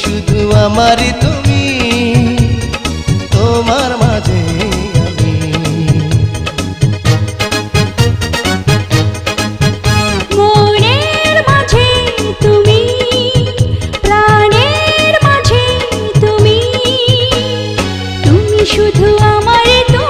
শুধু আমার তুমি তোমার মাঝে তুমি তুমি শুধু আমার তো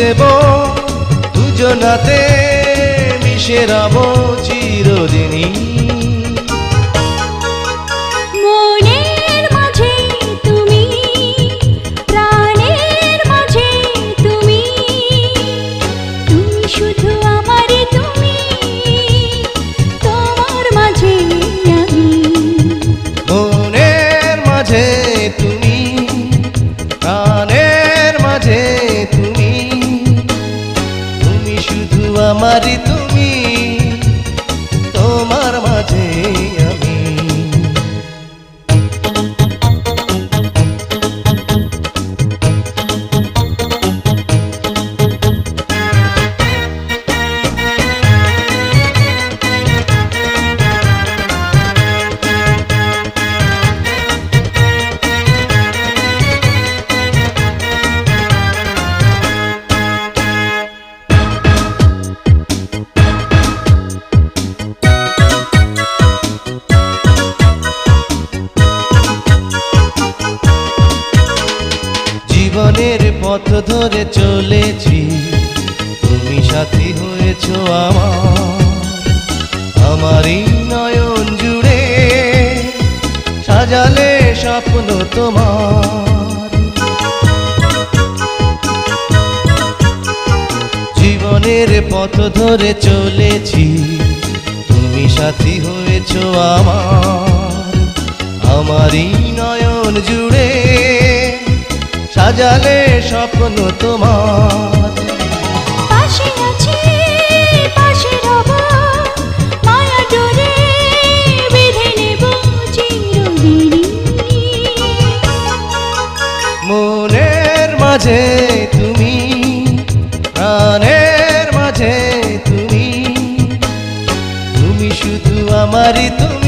দেব দুজনাতে মিশে চিরদিনী শুধু আমারই ধরে চলেছি। তুমি সাথী হয়েছো আমার। আমারই নয়ন জুড়ে সাজালে স্বপ্ন তোমার। জীবনের পথ ধরে চলেছি। তুমি সাথী হয়েছো আমার। আমারই নয়ন জুড়ে সাজালে স্বপ্ন তোমার। পাশে আছি পাশে রব মায়া ডোরে বেঁধে নেব চিরদিনই। মনের মাঝে তুমি প্রাণের মাঝে তুমি। তুমি শুধু আমারই তুমি।